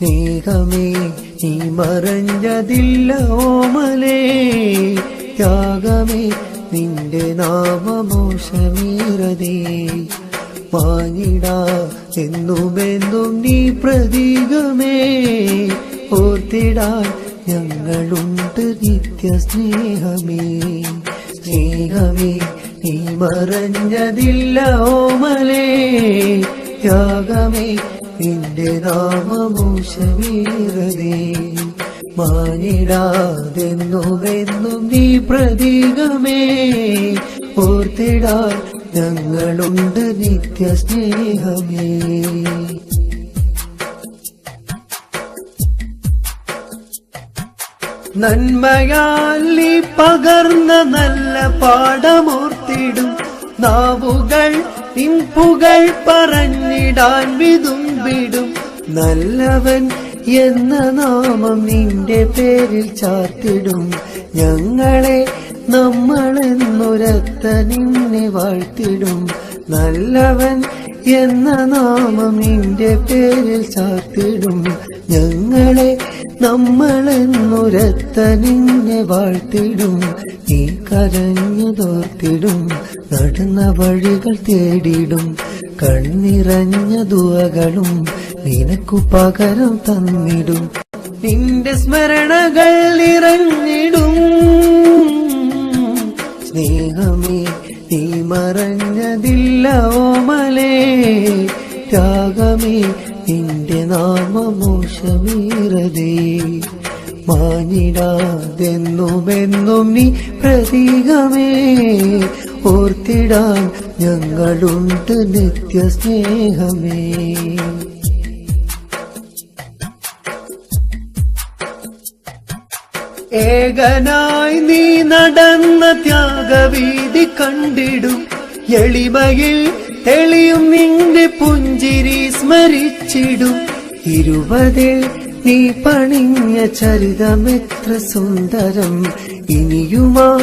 സ്നേഹമേ നീ മറഞ്ഞതില്ല ഓമലേ. ത്യാഗമേ നിന്റെ നാമമോഷമീറതേ വാങ്ങിടാ എന്നുമെന്നും നീ പ്രതീകമേ. ഓർത്തിടാൻ ഞങ്ങളുണ്ട് നിത്യ സ്നേഹമേ സ്നേഹമേ നീ മറഞ്ഞതില്ല ഓമലേ. ത്യാഗമേ നിന്റെ നാമമോശമീറതേ മാനിടാതെന്നുമെന്നും നീ പ്രതീകമേ ഓർത്തിടാൻ ഞങ്ങളുണ്ട് നിത്യ സ്നേഹമേ നന്മയാൽ നീ പകർന്ന നല്ല പാഠമോർത്തിടും നാവുകൾ നിൻപുകൾ പറഞ്ഞിടാൻ വിതുമ്പിടും നല്ലവൻ എന്ന നാമം നിന്റെ പേരിൽ ചാർത്തിടും. ഞങ്ങളെ നമ്മളെന്നൊരത്ത നിന്നെ വാഴ്ത്തിടും. നല്ലവൻ എന്ന നാമം നിന്റെ പേരിൽ ചാർത്തിടും. ഞങ്ങളെ നമ്മളെന്നൊരത്ത നിന്നെ വാഴ്ത്തിടും. നീ കരഞ്ഞു തോർത്തിടും. നടന്ന വഴികൾ തേടിടും. കണ്ണിറഞ്ഞ ദുവകളും നിനക്കു പകരം തന്നിടും. നിന്റെ സ്മരണകൾ നിറഞ്ഞിടും. സ്നേഹമേ നീ മറഞ്ഞതില്ല ഓമലേ ത്യാഗമേ നിന്റെ നാമമോശമീറതേ. മാനിടാതെന്നുമെന്നും നീ പ്രതീകമേ. ഓർത്തിടാൻ ഞങ്ങളുണ്ട് നിത്യ സ്നേഹമേ ഏകനായി നീ നടന്ന ത്യാഗവീതി കണ്ടിടും. എളിമയിൽ തെളിയും നിന്റെ പുഞ്ചിരി സ്മരിച്ചിടും. ഇരുപതിൽ നീ പണിഞ്ഞ ചരിതമെത്ര സുന്ദരം. ഇനിയുമാ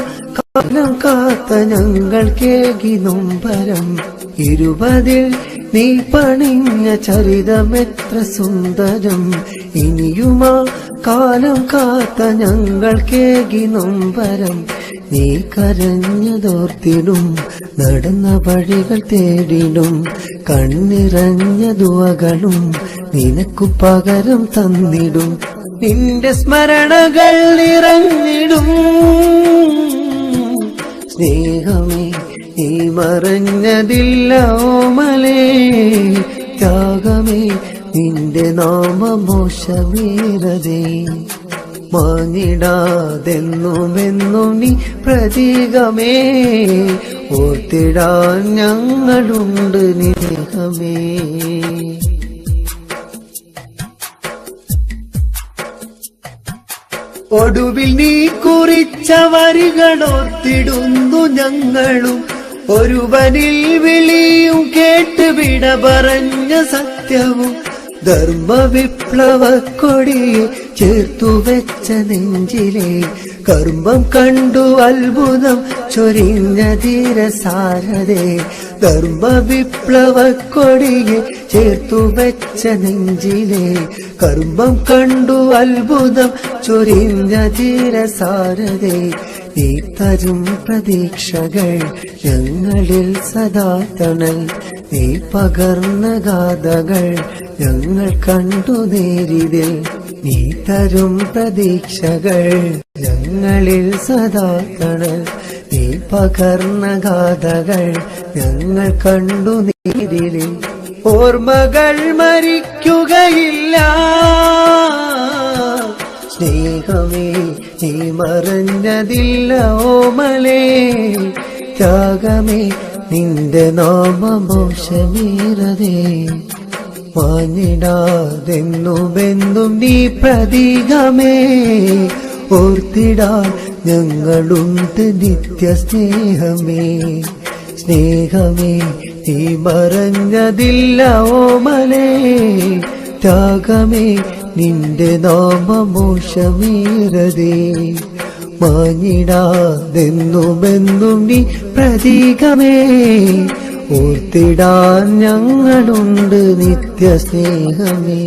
കാലം കാത്ത ഞങ്ങൾ കേകി നൊമ്പരം. ഇരുപതിൽ നീ പണിഞ്ഞ ചരിതം എത്ര സുന്ദരം. ഇനിയുമാ കാലം കാത്ത ഞങ്ങൾ കേകി നൊമ്പരം. നീ കരഞ്ഞതോർത്തിടും നടന്ന വഴികൾ തേടിടും കണ്ണിറഞ്ഞ ദുവകളും നിനക്കു പകരം തന്നിടും. നിന്റെ സ്മരണകൾ നിറഞ്ഞിടും സ്നേഹമേ നീ മറഞ്ഞതില്ല ഓമലേ ത്യാഗമേ നിന്റെ നാമമോശമീരതേ മാനിടാതെന്നുമെന്നും നീ പ്രതീകമേ. ഓർത്തിടാൻ ഞങ്ങളുണ്ട് നിരഹമേ ഒടുവിൽ നീ കുറിച്ച വരികളോർത്തിടുന്നു ഞങ്ങളും. ഒരുവനിൽ വിളിയും കേട്ട് വിട പറഞ്ഞ സത്യവും. ധർമ്മവിപ്ലവ കൊടിയെ ചേർത്തു വെച്ച നെഞ്ചിലെ കർമ്മം കണ്ടു അത്ഭുതം ചൊരിഞ്ഞ ധീരസാരതേ ധർമ്മവിപ്ലവ കൊടിയെ ചേർത്തു വെച്ച നെഞ്ചിലെ കർമ്മം കണ്ടു അത്ഭുതം ചൊരിഞ്ഞ ധീരസാരതെ നീ തരും പ്രതീക്ഷകൾ ഞങ്ങളിൽ സദാ തണൽ. നീ പകർന്ന ഗാഥകൾ ഞങ്ങൾ കണ്ടു നേരിതിൽ. നീ തരും പ്രതീക്ഷകൾ ഞങ്ങളിൽ സദാ തണൽ. നീ പകർന്ന ഗാഥകൾ ഞങ്ങൾ കണ്ടു നീരിലിൽ. ഓർമ്മകൾ മരിക്കുകയില്ല. സ്നേഹമേ നീ മറഞ്ഞതില്ല ഓമലേ ത്യാഗമേ നിന്റെ നാമമോശമീറതേ മാനിടാതെന്നുമെന്നും നീ പ്രതീകമേ. ഓർത്തിടാൻ ഞങ്ങളുണ്ട് നിത്യ സ്നേഹമേ സ്നേഹമേ നീ മറഞ്ഞതില്ല ഓമലേ ത്യാഗമേ നിന്റെ നാമമോഷമേറതേ മാഞ്ഞിടാതെന്നുമെന്നും നീ പ്രതീകമേ. ഓർത്തിടാൻ ഞങ്ങളുണ്ട് നിത്യ സ്നേഹമേ